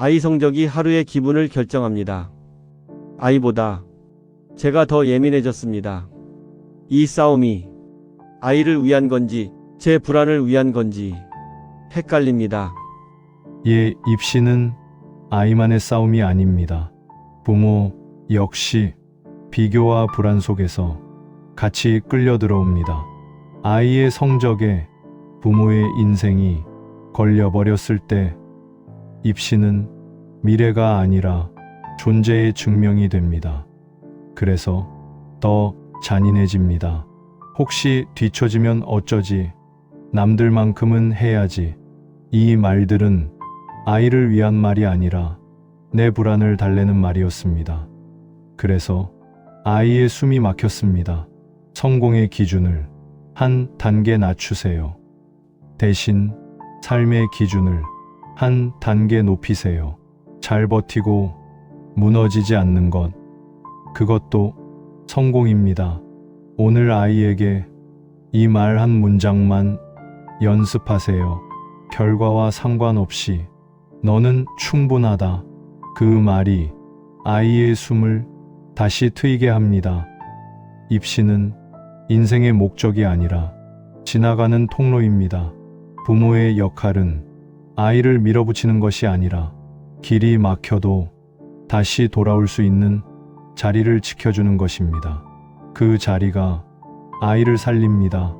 아이 성적이 하루의 기분을 결정합니다. 아이보다 제가 더 예민해졌습니다. 이 싸움이 아이를 위한 건지 제 불안을 위한 건지 헷갈립니다. 예, 입시는 아이만의 싸움이 아닙니다. 부모 역시 비교와 불안 속에서 같이 끌려 들어옵니다. 아이의 성적에 부모의 인생이 걸려버렸을 때 입시는 미래가 아니라 존재의 증명이 됩니다. 그래서 더 잔인해집니다. 혹시 뒤처지면 어쩌지? 남들만큼은 해야지. 이 말들은 아이를 위한 말이 아니라 내 불안을 달래는 말이었습니다. 그래서 아이의 숨이 막혔습니다. 성공의 기준을 한 단계 낮추세요. 대신 삶의 기준을 한 단계 높이세요. 잘 버티고 무너지지 않는 것. 그것도 성공입니다. 오늘 아이에게 이 말 한 문장만 연습하세요. 결과와 상관없이 너는 충분하다. 그 말이 아이의 숨을 다시 트이게 합니다. 입시는 인생의 목적이 아니라 지나가는 통로입니다. 부모의 역할은 아이를 밀어붙이는 것이 아니라 길이 막혀도 다시 돌아올 수 있는 자리를 지켜주는 것입니다. 그 자리가 아이를 살립니다.